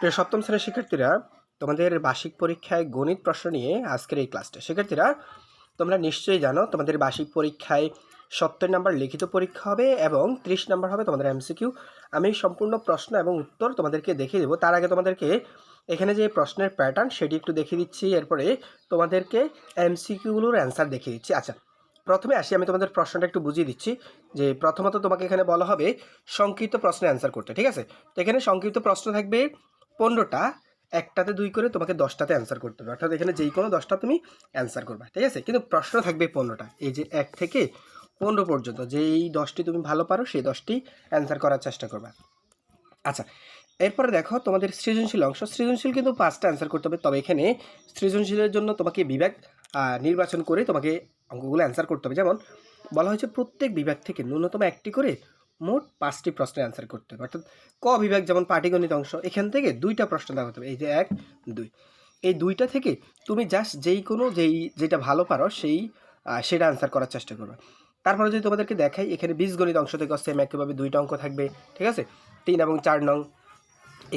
প্রিয় সপ্তম শ্রেণির শিক্ষার্থীরা, তোমাদের বার্ষিক পরীক্ষায় গণিত প্রশ্ন নিয়ে আজকের এই ক্লাসটা। শিক্ষার্থীরা, তোমরা নিশ্চয়ই জানো তোমাদের বার্ষিক পরীক্ষায় সত্তর নাম্বার লিখিত পরীক্ষা হবে এবং ত্রিশ নাম্বার হবে তোমাদের এমসিকিউ। আমি সম্পূর্ণ প্রশ্ন এবং উত্তর তোমাদেরকে দেখিয়ে দেবো। তার আগে তোমাদেরকে এখানে যে প্রশ্নের প্যাটার্ন সেটি একটু দেখিয়ে দিচ্ছি। এরপরে তোমাদেরকে এমসিকিউগুলোর অ্যান্সার দেখিয়ে দিচ্ছি। আচ্ছা প্রথমে আসি, আমি তোমাদের প্রশ্নটা একটু বুঝিয়ে দিচ্ছি যে প্রথমত তোমাকে এখানে বলা হবে সংক্ষিপ্ত প্রশ্নের অ্যান্সার করতে, ঠিক আছে? তো এখানে সংক্ষিপ্ত প্রশ্ন থাকবে পনেরোটা, একটাতে দুই করে তোমাকে দশটাতে অ্যান্সার করতে হবে। অর্থাৎ এখানে যেই কোনো দশটা তুমি অ্যান্সার করবে, ঠিক আছে? কিন্তু প্রশ্ন থাকবে পনেরোটা। এই যে এক থেকে পনেরো পর্যন্ত, যেই দশটি তুমি ভালো পারো, সেই দশটি অ্যান্সার করার চেষ্টা করবে। আচ্ছা এরপরে দেখো তোমাদের সৃজনশীল অংশ। সৃজনশীল কিন্তু পাঁচটা অ্যান্সার করতে হবে, তবে এখানে সৃজনশীলের জন্য তোমাকে বিভাগ নির্বাচন করে তোমাকে অঙ্কগুলো অ্যান্সার করতে হবে। যেমন, বলা হয়েছে প্রত্যেক বিভাগ থেকে ন্যূনতম একটি করে মোট পাঁচটি প্রশ্নের অ্যান্সার করতে হবে। অর্থাৎ ক বিভাগ যেমন পাটিগণিত অংশ, এখান থেকে দুইটা প্রশ্ন দেওয়া হতে হবে। এই যে এক, দুই। এই দুইটা থেকে তুমি জাস্ট যেই কোনো যেই যেটা ভালো পারো সেই সেটা অ্যান্সার করার চেষ্টা করবে। তারপরে যদি তোমাদেরকে দেখাই, এখানে বীজগণিত অংশ থেকে সেম একইভাবে দুইটা অঙ্ক থাকবে, ঠিক আছে? তিন এবং চার নং।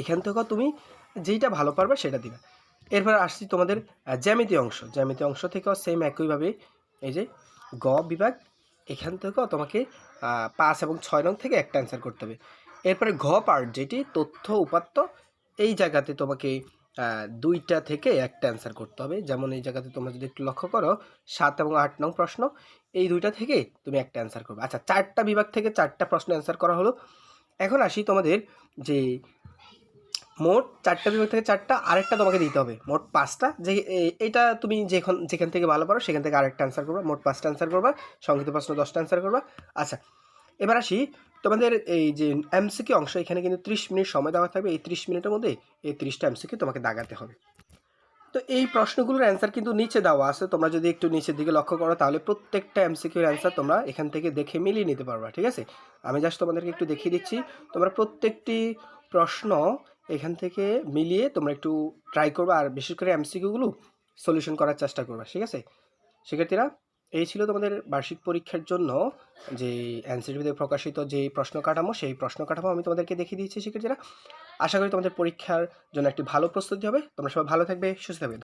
এখান থেকেও তুমি যেইটা ভালো পারবে সেটা দিবে। এরপর আসছি তোমাদের জ্যামিতি অংশ। জ্যামিতি অংশ থেকেও সেম একইভাবে এই যে গ বিভাগ এখান থেকেও তোমাকে পাঁচ এবং ছয় নং থেকে একটা অ্যান্সার করতে হবে। এরপরে ঘ পার্ট যেটি, তথ্য উপাত্ত, এই জায়গাতে তোমাকে দুইটা থেকে একটা অ্যান্সার করতে হবে। যেমন এই জায়গাতে তোমরা যদি একটু লক্ষ্য করো, সাত এবং আট নং প্রশ্ন, এই দুইটা থেকে তুমি একটা অ্যান্সার করবে। আচ্ছা চারটা বিভাগ থেকে চারটা প্রশ্ন অ্যান্সার করা হলো। এখন আসি তোমাদের যে মোট চারটা বিভাগ থেকে চারটা, আরেকটা তোমাকে দিতে হবে। মোট পাঁচটা। যে এটা তুমি যেখান যেখান থেকে ভালো পারো, সেখান থেকে আরেকটা অ্যান্সার করবা। মোট পাঁচটা অ্যান্সার করবা। সংক্ষিপ্ত প্রশ্ন দশটা অ্যান্সার করবা। আচ্ছা এবার আসি। তোমাদের এই যে এমসিকিউ অংশ, এখানে কিন্তু ত্রিশ মিনিট সময় দেওয়া থাকবে। এই ত্রিশ মিনিটের মধ্যে এই ত্রিশটা এমসিকিউ তোমাকে দাগাতে হবে। তো এই প্রশ্নগুলোর অ্যান্সার কিন্তু নিচে দেওয়া আছে। তোমরা যদি একটু নিচের দিকে লক্ষ্য করো, তাহলে প্রত্যেকটা এমসিকিউর অ্যান্সার তোমরা এখান থেকে দেখে মিলিয়ে নিতে পারবা, ঠিক আছে? আমি জাস্ট তোমাদেরকে একটু দেখিয়ে দিচ্ছি। তোমরা প্রত্যেকটি প্রশ্ন এখান থেকে মিলিয়ে তোমরা একটু ট্রাই করবা, আর বিশেষ করে এমসিকিউগুলো সলিউশন করার চেষ্টা করবা, ঠিক আছে? শিক্ষার্থীরা, এই ছিল তোমাদের বার্ষিক পরীক্ষার জন্য যে এনসিটিভিতে প্রকাশিত যে প্রশ্ন কাঠামো, সেই প্রশ্ন কাঠামো আমি তোমাদেরকে দেখিয়ে দিয়েছি, শিক্ষার্থীরা। আশা করি তোমাদের পরীক্ষার জন্য একটি ভালো প্রস্তুতি হবে। তোমরা সবাই ভালো থাকবে, সুস্থ থাকবে।